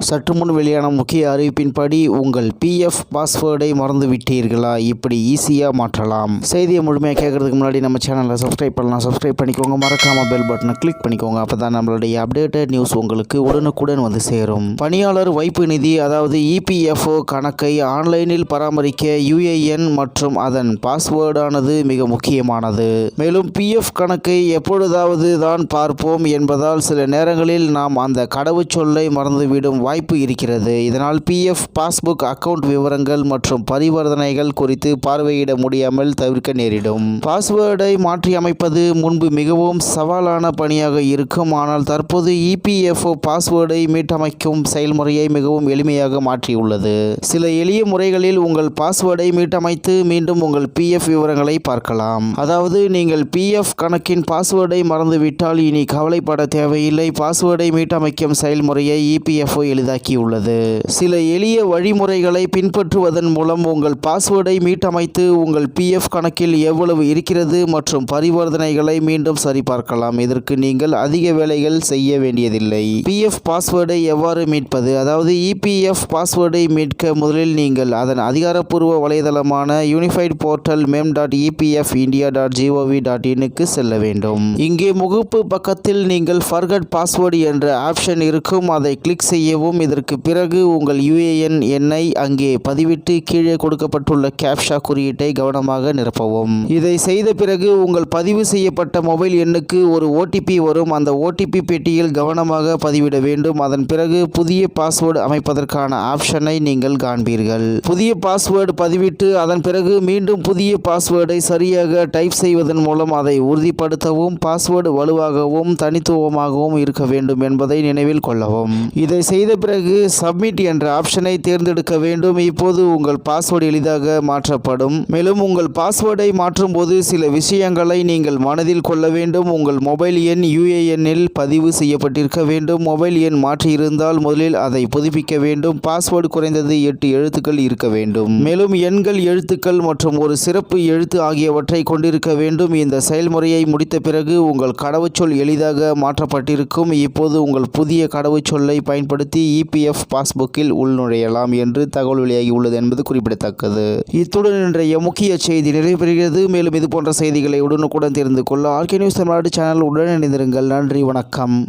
சற்று முன் வெளியான முக்கிய அறிவிப்பின்படி உங்கள் பிஎஃப் பாஸ்வேர்டை மறந்துவிட்டீர்களா? இப்படி ஈஸியாக மாற்றலாம். செய்தியை முழுமையாக கேட்கறதுக்கு முன்னாடி நம்ம சேனலை சப்ஸ்கிரைப் பண்ணலாம். சப்ஸ்கிரைப் பண்ணிக்கோங்க. மறக்காமல் பெல் பட்டனை கிளிக் பண்ணிக்கோங்க. அப்போ தான் நம்மளுடைய அப்டேட்டட் நியூஸ் உங்களுக்கு உடனுக்குடன் வந்து சேரும். பணியாளர் வைப்பு நிதி அதாவது இபிஎஃப்ஓ கணக்கை ஆன்லைனில் பராமரிக்க யுஏஎன் மற்றும் அதன் பாஸ்வேர்டானது மிக முக்கியமானது. மேலும் பிஎஃப் கணக்கை எப்பொழுதாவது தான் பார்ப்போம் என்பதால் சில நேரங்களில் நாம் அந்த கடவுச்சொல்லை மறந்துவிடும் வாய்ப்பு இருக்கிறது. இதனால் பிஎஃப் பாஸ்புக் அக்கவுண்ட் விவரங்கள் மற்றும் பரிவர்த்தனைகள் குறித்து பார்வையிட முடியாமல் தவிர்க்க நேரிடும். பாஸ்வேர்டை மாற்றி அமைப்பது முன்பு மிகவும் சவாலான பணியாக இருக்கும். ஆனால் தற்போது இபிஎஃப்ஓ பாஸ்வேர்டை மீட்டமைக்கும் செயல்முறையை மிகவும் எளிமையாக மாற்றியுள்ளது. சில எளிய முறைகளில் உங்கள் பாஸ்வேர்டை மீட்டமைத்து மீண்டும் உங்கள் பிஎஃப் விவரங்களை பார்க்கலாம். அதாவது நீங்கள் பிஎஃப் கணக்கின் பாஸ்வேர்டை மறந்துவிட்டால் இனி கவலைப்பட தேவையில்லை. பாஸ்வேர்டை மீட்டமைக்கும் செயல்முறையை இபிஎஃப்ஓ எளிதாக்கியுள்ளது. சில எளிய வழிமுறைகளை பின்பற்றுவதன் மூலம் உங்கள் பாஸ்வேர்டை மீட்டமைத்து உங்கள் பிஎஃப் கணக்கில் எவ்வளவு இருக்கிறது மற்றும் பரிவர்த்தனைகளை மீண்டும் சரிபார்க்கலாம். இதற்கு நீங்கள் அதிக வேலைகள் செய்ய வேண்டியதில்லை. பிஎஃப் பாஸ்வேர்டை எவ்வாறு மீட்பது? அதாவது இபிஎஃப் பாஸ்வேர்டை மீட்க முதலில் நீங்கள் அதன் அதிகாரப்பூர்வ வலைதளமான unified portal mem dot EPF India dot G O V dot இன்னுக்கு செல்ல வேண்டும். இங்கே முகப்பு பக்கத்தில் நீங்கள் ஃபர்கட் பாஸ்வேர்டு என்ற ஆப்ஷன் இருக்கும். அதை கிளிக் செய்யவும் இதற்கு பிறகு உங்கள் யுஏஎன் எண்ணை அங்கே பதிவிட்டு கீழே கொடுக்கப்பட்டுள்ள கேப்ஷா குறியீட்டை கவனமாக நிரப்பவும். இதை செய்த பிறகு உங்கள் பதிவு செய்யப்பட்ட மொபைல் எண்ணுக்கு ஒரு ஓடிபி வரும். அந்த ஓடிபி பெட்டியில் கவனமாக பதிவிட வேண்டும். அதன் பிறகு புதிய பாஸ்வேர்டு அமைப்பதற்கான ஆப்ஷனை நீங்கள் காண்பீர்கள். புதிய பாஸ்வேர்டு பதிவிட்டு அதன் பிறகு மீண்டும் புதிய பாஸ்வேர்டை சரியாக டைப் செய்வதன் மூலம் அதை உறுதிப்படுத்தவும் பாஸ்வேர்டு வலுவாகவும் தனித்துவமாகவும் இருக்க வேண்டும் என்பதை நினைவில் கொள்ளவும். இதை செய்த பிறகு சப்மிட் என்ற ஆப்ஷனை தேர்ந்தெடுக்க வேண்டும். இப்போது உங்கள் பாஸ்வேர்டு எளிதாக மாற்றப்படும். மேலும் உங்கள் பாஸ்வேர்டை மாற்றும் போது சில விஷயங்களை நீங்கள் மனதில் கொள்ள வேண்டும். உங்கள் மொபைல் எண் யுஏஎன்னில் பதிவு செய்யப்பட்டிருக்க வேண்டும். மொபைல் எண் மாற்றியிருந்தால் முதலில் அதை புதுப்பிக்க வேண்டும். பாஸ்வேர்டு குறைந்தது எட்டு எழுத்துக்கள் இருக்க வேண்டும். மேலும் எண்கள் எழுத்துக்கள் மற்றும் ஒரு சிறப்பு எழுத்து ஆகியவற்றை கொண்டிருக்க வேண்டும். இந்த செயல்முறையை முடித்த பிறகு உங்கள் கடவுச்சொல் எளிதாக மாற்றப்பட்டிருக்கும். இப்போது உங்கள் புதிய கடவுச்சொல்லை பயன்படுத்தி இபிஎஃப் பாஸ்புக்கில் உள்நுழையலாம் என்று தகவல் வெளியாகி உள்ளது என்பது குறிப்பிடத்தக்கது. இத்துடன் இன்றைய முக்கிய செய்தி நிறைவு பெறுகிறது மேலும் இது போன்ற செய்திகளை உடனுக்குடன் தெரிந்து கொள்ள ஆர்கே நியூஸ் தமிழ்நாடு சேனல் உடன் இணைந்திருங்கள். நன்றி வணக்கம்.